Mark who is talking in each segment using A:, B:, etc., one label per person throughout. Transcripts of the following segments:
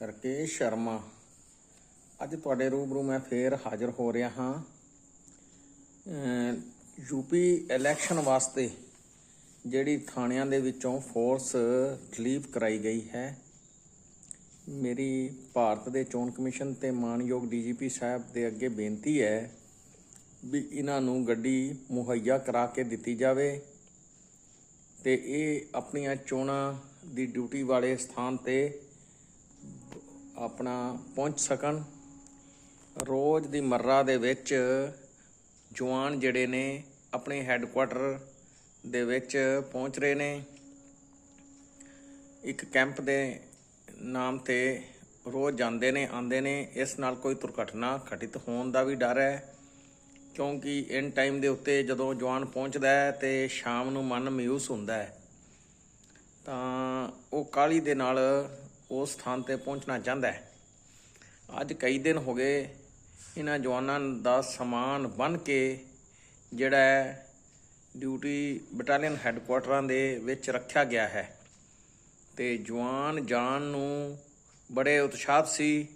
A: ਰਕੇਸ਼ ਸ਼ਰਮਾ। ਅੱਜ ਤੁਹਾਡੇ ਰੂਬਰੂ ਮੈਂ ਫੇਰ ਹਾਜ਼ਰ ਹੋ ਰਿਹਾ ਹਾਂ। ਅਮ ਯੂਪੀ ਇਲੈਕਸ਼ਨ ਵਾਸਤੇ ਜਿਹੜੀ ਥਾਣਿਆਂ ਦੇ ਵਿੱਚੋਂ ਫੋਰਸ ਰਿਲੀਵ ਕਰਾਈ ਗਈ ਹੈ, ਮੇਰੀ ਭਾਰਤ ਦੇ ਚੋਣ ਕਮਿਸ਼ਨ ਤੇ ਮਾਨਯੋਗ ਡੀਜੀਪੀ ਸਾਹਿਬ ਦੇ ਅੱਗੇ ਬੇਨਤੀ ਹੈ ਵੀ ਇਹਨਾਂ ਨੂੰ ਗੱਡੀ ਮੁਹੱਈਆ ਕਰਾ ਕੇ ਦਿੱਤੀ ਜਾਵੇ ਤੇ ਇਹ ਆਪਣੀਆਂ ਚੋਣਾਂ ਦੀ ਡਿਊਟੀ ਵਾਲੇ ਸਥਾਨ ਤੇ ਆਪਣਾ ਪਹੁੰਚ ਸਕਣ। ਰੋਜ਼ ਦੀ ਮਰਰਾ ਦੇ ਵਿੱਚ ਜਵਾਨ ਜਿਹੜੇ ਨੇ ਆਪਣੇ ਹੈੱਡਕੁਆਟਰ ਦੇ ਵਿੱਚ ਪਹੁੰਚ ਰਹੇ ਨੇ। ਇੱਕ ਕੈਂਪ ਦੇ ਨਾਮ ਤੇ ਰੋਜ਼ ਜਾਂਦੇ ਨੇ, ਆਉਂਦੇ ਨੇ। ਇਸ ਨਾਲ ਕੋਈ ਦੁਰਘਟਨਾ ਘਟਿਤ ਹੋਣ ਦਾ ਵੀ ਡਰ ਹੈ, ਕਿਉਂਕਿ ਇਨ ਟਾਈਮ ਦੇ ਉੱਤੇ ਜਦੋਂ ਜਵਾਨ ਪਹੁੰਚਦਾ ਹੈ ਤੇ ਸ਼ਾਮ ਨੂੰ ਮਨ ਮਯੂਸ ਹੁੰਦਾ ਹੈ। ਤਾਂ ਉਹ ਕਾਲੀ ਦੇ ਨਾਲ ਉਸ ਸਥਾਨ ਤੇ ਪਹੁੰਚਣਾ ਚਾਹੁੰਦਾ ਹੈ। ਅੱਜ ਕਈ ਦਿਨ ਹੋ ਗਏ ਇਹਨਾਂ ਜਵਾਨਾਂ ਦਾ ਸਮਾਨ ਬਨ ਕੇ ਜਿਹੜਾ ਡਿਊਟੀ ਬਟਾਲੀਅਨ ਹੈੱਡਕੁਆਟਰਾਂ ਦੇ ਵਿੱਚ ਰੱਖਿਆ ਗਿਆ ਹੈ ਤੇ ਜਵਾਨ ਜਾਣ ਨੂੰ ਬੜੇ ਉਤਸ਼ਾਹ ਸੀ।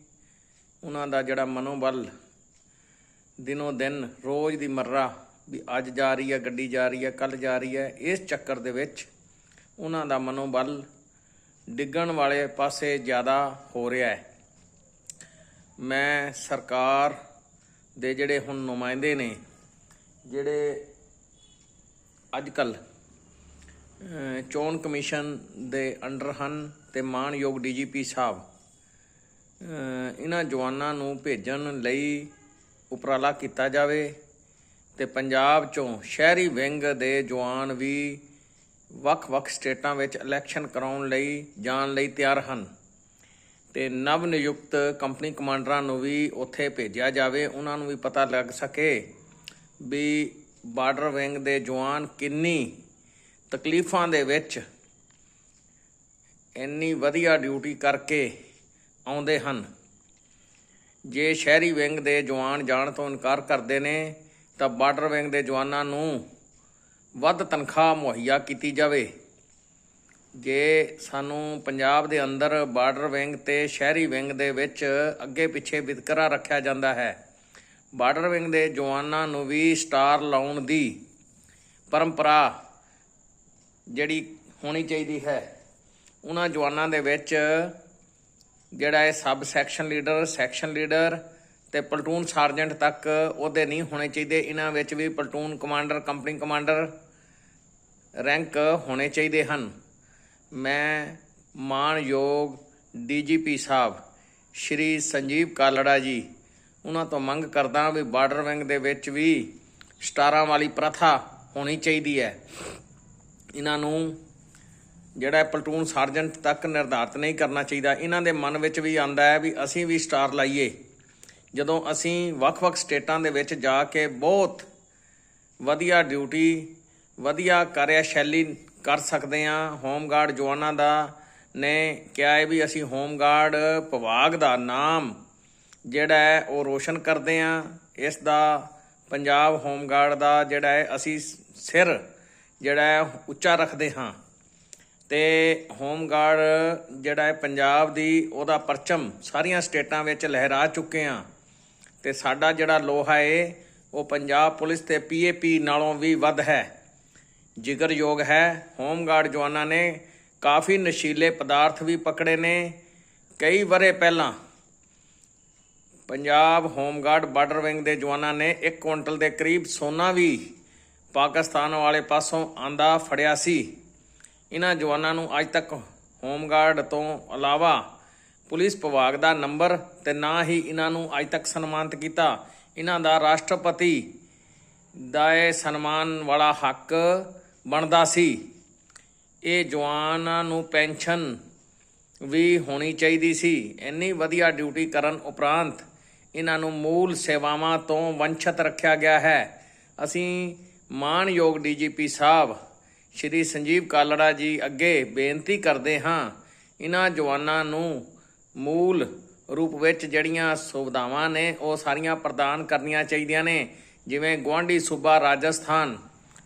A: ਉਹਨਾਂ ਦਾ ਜਿਹੜਾ ਮਨੋਬਲ ਦਿਨੋ ਦਿਨ ਰੋਜ਼ ਦੀ ਮਰਰਾ ਵੀ ਅੱਜ ਜਾ ਰਹੀ ਹੈ, ਗੱਡੀ ਜਾ ਰਹੀ ਹੈ ਕੱਲ ਜਾ ਰਹੀ ਹੈ, ਇਸ ਚੱਕਰ ਦੇ ਵਿੱਚ ਉਹਨਾਂ ਦਾ ਮਨੋਬਲ ਡਿੱਗਣ ਵਾਲੇ ਪਾਸੇ ਜ਼ਿਆਦਾ ਹੋ ਰਿਹਾ ਹੈ। ਮੈਂ ਸਰਕਾਰ ਦੇ ਜਿਹੜੇ ਹੁਣ ਨੁਮਾਇੰਦੇ ਨੇ, ਜਿਹੜੇ ਅੱਜ ਕੱਲ ਚੋਣ ਕਮਿਸ਼ਨ ਦੇ ਅੰਡਰ ਹਨ ਤੇ ਮਾਨਯੋਗ ਡੀਜੀਪੀ ਸਾਹਿਬ ਇਹਨਾਂ ਜਵਾਨਾਂ ਨੂੰ ਭੇਜਣ ਲਈ ਉਪਰਾਲਾ ਕੀਤਾ ਜਾਵੇ ਤੇ ਪੰਜਾਬ ਚੋਂ ਸ਼ਹਿਰੀ ਵਿੰਗ ਦੇ ਜਵਾਨ ਵੀ ਵੱਖ-ਵੱਖ ਸਟੇਟਾਂ ਵਿੱਚ ਇਲੈਕਸ਼ਨ ਕਰਾਉਣ ਲਈ, ਜਾਣ ਲਈ ਤਿਆਰ ਹਨ। ਤੇ ਨਵ ਨਿਯੁਕਤ ਕੰਪਨੀ ਕਮਾਂਡਰਾਂ ਨੂੰ ਵੀ ਉੱਥੇ ਭੇਜਿਆ ਜਾਵੇ, ਉਹਨਾਂ ਨੂੰ ਵੀ ਪਤਾ ਲੱਗ ਸਕੇ ਵੀ ਬਾਰਡਰ ਵਿੰਗ ਦੇ ਜਵਾਨ ਕਿੰਨੀ ਤਕਲੀਫਾਂ ਦੇ ਵਿੱਚ ਇੰਨੀ ਵਧੀਆ ਡਿਊਟੀ ਕਰਕੇ ਆਉਂਦੇ ਹਨ। ਜੇ ਸ਼ਹਿਰੀ ਵਿੰਗ ਦੇ ਜਵਾਨ ਜਾਣ ਤੋਂ ਇਨਕਾਰ ਕਰਦੇ ਨੇ, ਤਾਂ ਬਾਰਡਰ ਵਿੰਗ ਦੇ ਜਵਾਨਾਂ ਨੂੰ ਵੱਧ ਤਨਖਾਹ ਮੁਹੱਈਆ ਕੀਤੀ ਜਾਵੇ। ਜੇ ਸਾਨੂੰ ਪੰਜਾਬ ਦੇ ਅੰਦਰ ਬਾਰਡਰ ਵਿੰਗ ਤੇ ਸ਼ਹਿਰੀ ਵਿੰਗ ਦੇ ਵਿੱਚ ਅੱਗੇ ਪਿੱਛੇ ਵਿਤਕਰਾ ਰੱਖਿਆ ਜਾਂਦਾ ਹੈ, ਬਾਰਡਰ ਵਿੰਗ ਦੇ ਜਵਾਨਾਂ ਨੂੰ ਵੀ ਸਟਾਰ ਲਾਉਣ ਦੀ ਪਰੰਪਰਾ ਜਿਹੜੀ ਹੋਣੀ ਚਾਹੀਦੀ ਹੈ। ਉਹਨਾਂ ਜਵਾਨਾਂ ਦੇ ਵਿੱਚ ਜਿਹੜਾ ਹੈ sub section leader section leader ਤੇ ਪਲਟੂਨ ਸਰਜੈਂਟ ਤੱਕ ਉਹਦੇ ਨਹੀਂ ਹੋਣੇ ਚਾਹੀਦੇ। ਇਹਨਾਂ ਵਿੱਚ ਵੀ platoon commander, company commander rank ਹੋਣੇ ਚਾਹੀਦੇ ਹਨ। ਮੈਂ ਮਾਨਯੋਗ ਡੀਜੀਪੀ ਸਾਹਿਬ ਸ਼੍ਰੀ ਸੰਜੀਵ ਕਾਲੜਾ ਜੀ, ਉਹਨਾਂ ਤੋਂ ਮੰਗ ਕਰਦਾ ਵੀ ਬਾਰਡਰ ਵਿੰਗ ਦੇ ਵਿੱਚ ਵੀ ਸਟਾਰਾਂ ਵਾਲੀ ਪ੍ਰਥਾ ਹੋਣੀ ਚਾਹੀਦੀ ਹੈ। ਇਹਨਾਂ ਨੂੰ ਜਿਹੜਾ ਪਲਟੂਨ ਸਾਰਜੈਂਟ ਤੱਕ ਨਿਰਧਾਰਤ ਨਹੀਂ ਕਰਨਾ ਚਾਹੀਦਾ। ਇਹਨਾਂ ਦੇ ਮਨ ਵਿੱਚ ਵੀ ਆਂਦਾ ਹੈ ਵੀ ਅਸੀਂ ਵੀ ਸਟਾਰ ਲਾਈਏ। ਜਦੋਂ ਅਸੀਂ ਵੱਖ-ਵੱਖ ਸਟੇਟਾਂ ਦੇ ਵਿੱਚ ਜਾ ਕੇ ਬਹੁਤ ਵਧੀਆ ਡਿਊਟੀ ਵਧੀਆ ਕਾਰਿਆ ਸ਼ੈਲੀ ਕਰ ਸਕਦੇ ਹਾਂ। ਹੋਮਗਾਰਡ ਜਵਾਨਾਂ ਦਾ ਨੇ ਕਿਹਾ ਹੈ ਵੀ ਅਸੀਂ ਹੋਮਗਾਰਡ ਵਿਭਾਗ ਦਾ ਨਾਮ ਜਿਹੜਾ ਹੈ ਉਹ ਰੋਸ਼ਨ ਕਰਦੇ ਹਾਂ। ਇਸ ਦਾ ਪੰਜਾਬ ਹੋਮਗਾਰਡ ਦਾ ਜਿਹੜਾ ਹੈ ਅਸੀਂ ਸਿਰ ਜਿਹੜਾ ਹੈ ਉੱਚਾ ਰੱਖਦੇ ਹਾਂ। ਤੇ ਹੋਮਗਾਰਡ ਜਿਹੜਾ ਹੈ ਪੰਜਾਬ ਦੀ ਉਹਦਾ ਪਰਚਮ ਸਾਰੀਆਂ ਸਟੇਟਾਂ ਵਿੱਚ ਲਹਿਰਾ ਚੁੱਕੇ ਆ ਤੇ ਸਾਡਾ ਜਿਹੜਾ ਲੋਹਾ ਏ ਉਹ ਪੰਜਾਬ ਪੁਲਿਸ ਤੇ ਪੀਏਪੀ ਨਾਲੋਂ ਵੀ ਵੱਧ ਹੈ। ਜ਼ਿਕਰਯੋਗ ਹੈ। ਹੋਮਗਾਰਡ ਜਵਾਨਾਂ ਨੇ ਕਾਫੀ ਨਸ਼ੀਲੇ ਪਦਾਰਥ ਵੀ ਪਕੜੇ ਨੇ। ਕਈ ਵਰੇ ਪਹਿਲਾਂ ਪੰਜਾਬ ਹੋਮਗਾਰਡ ਬਾਰਡਰ ਵਿੰਗ ਦੇ ਜਵਾਨਾਂ ਨੇ 1 ਕੁਇੰਟਲ ਦੇ ਕਰੀਬ ਸੋਨਾ ਵੀ ਪਾਕਿਸਤਾਨ ਵਾਲੇ ਪਾਸੋਂ ਆਂਦਾ ਫੜਿਆ ਸੀ। ਇਹਨਾਂ ਜਵਾਨਾਂ ਨੂੰ ਅੱਜ ਤੱਕ ਹੋਮਗਾਰਡ ਤੋਂ ਇਲਾਵਾ ਪੁਲਿਸ ਵਿਭਾਗ ਦਾ ਨੰਬਰ ਤੇ ਨਾ ਹੀ ਇਹਨਾਂ ਨੂੰ ਅੱਜ ਤੱਕ ਸਨਮਾਨਿਤ ਕੀਤਾ। ਇਹਨਾਂ ਦਾ ਰਾਸ਼ਟਰਪਤੀ ਦਾ ਇਹ ਸਨਮਾਨ ਵਾਲਾ ਹੱਕ ਬਣਦਾ ਸੀ। ਇਹ ਜਵਾਨਾਂ ਨੂੰ ਪੈਨਸ਼ਨ ਵੀ ਹੋਣੀ ਚਾਹੀਦੀ ਸੀ। ਇੰਨੀ ਵਧੀਆ ਡਿਊਟੀ ਕਰਨ ਉਪਰੰਤ ਇਹਨਾਂ ਨੂੰ ਮੂਲ ਸੇਵਾਵਾਂ ਤੋਂ ਵੰਚਿਤ ਰੱਖਿਆ ਗਿਆ ਹੈ। ਅਸੀਂ ਮਾਨਯੋਗ ਡੀਜੀਪੀ ਸਾਹਿਬ, ਸ਼੍ਰੀ ਸੰਜੀਵ ਕਾਲੜਾ ਜੀ ਅੱਗੇ ਬੇਨਤੀ ਕਰਦੇ ਹਾਂ, ਇਹਨਾਂ ਜਵਾਨਾਂ ਨੂੰ ਮੂਲ ਰੂਪ ਵਿੱਚ ਜਿਹੜੀਆਂ ਸੁਵਿਧਾਵਾਂ ਨੇ, ਉਹ ਸਾਰੀਆਂ ਪ੍ਰਦਾਨ ਕਰਨੀਆਂ ਚਾਹੀਦੀਆਂ ਨੇ। ਜਿਵੇਂ ਗੁਆਂਢੀ ਸੂਬਾ ਰਾਜਸਥਾਨ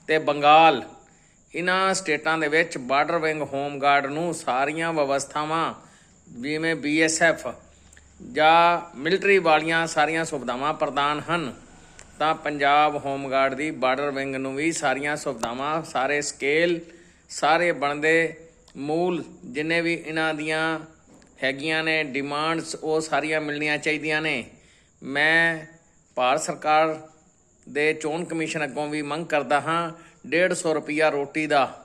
A: ਤੇ ਬੰਗਾਲ ਇਹਨਾਂ ਸਟੇਟਾਂ ਦੇ ਵਿੱਚ ਬਾਰਡਰ ਵਿੰਗ ਹੋਮ ਗਾਰਡ ਨੂੰ ਸਾਰੀਆਂ ਵਿਵਸਥਾਵਾਂ, ਜਿਵੇਂ ਬੀਐਸਐਫ ਜਾਂ ਮਿਲਟਰੀ ਵਾਲੀਆਂ ਸਾਰੀਆਂ ਸੁਵਿਧਾਵਾਂ ਪ੍ਰਦਾਨ ਹਨ। ਤਾਂ ਪੰਜਾਬ ਹੋਮਗਾਰਡ ਦੀ ਬਾਰਡਰ ਵਿੰਗ ਨੂੰ ਵੀ ਸਾਰੀਆਂ ਸੁਵਿਧਾਵਾਂ ਸਾਰੇ ਸਕੇਲ, ਸਾਰੇ ਬਣਦੇ ਮੂਲ ਜਿੰਨੇ ਵੀ ਇਹਨਾਂ ਦੀਆਂ ਹੈਗੀਆਂ ਨੇ, ਡਿਮਾਂਡਸ ਉਹ ਸਾਰੀਆਂ ਮਿਲਣੀਆਂ ਚਾਹੀਦੀਆਂ ਨੇ। ਮੈਂ ਭਾਰਤ ਸਰਕਾਰ ਦੇ ਚੋਣ ਕਮਿਸ਼ਨ ਅੱਗੋਂ ਵੀ ਮੰਗ ਕਰਦਾ ਹਾਂ 150 ਰੁਪਿਆ ਰੋਟੀ ਦਾ,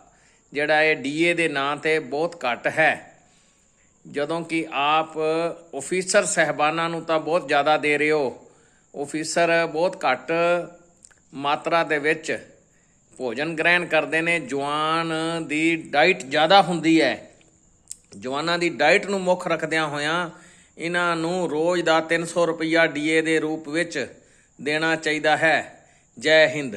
A: ਜਿਹੜਾ ਇਹ ਡੀਏ ਦੇ ਨਾਂ ਤੇ ਬਹੁਤ ਘੱਟ ਹੈ। ਜਦੋਂ ਕਿ ਆਪ ਅਫੀਸਰ ਸਹਿਬਾਨਾਂ ਨੂੰ ਤਾਂ ਬਹੁਤ ਜ਼ਿਆਦਾ ਦੇ ਰਹੇ ਹੋ। ਅਫੀਸਰ ਬਹੁਤ ਘੱਟ ਮਾਤਰਾ ਦੇ ਵਿੱਚ ਭੋਜਨ ਗ੍ਰਹਿਣ ਕਰਦੇ ਨੇ। ਜਵਾਨ ਦੀ ਡਾਈਟ ਜ਼ਿਆਦਾ ਹੁੰਦੀ ਹੈ। ਜਵਾਨਾਂ ਦੀ ਡਾਈਟ ਨੂੰ ਮੁੱਖ ਰੱਖਦਿਆਂ ਹੋਇਆਂ ਇਹਨਾਂ ਨੂੰ ਰੋਜ਼ ਦਾ 300 ਰੁਪਈਆ ਡੀਏ ਦੇ ਰੂਪ ਵਿੱਚ ਦੇਣਾ ਚਾਹੀਦਾ ਹੈ। ਜੈ ਹਿੰਦ।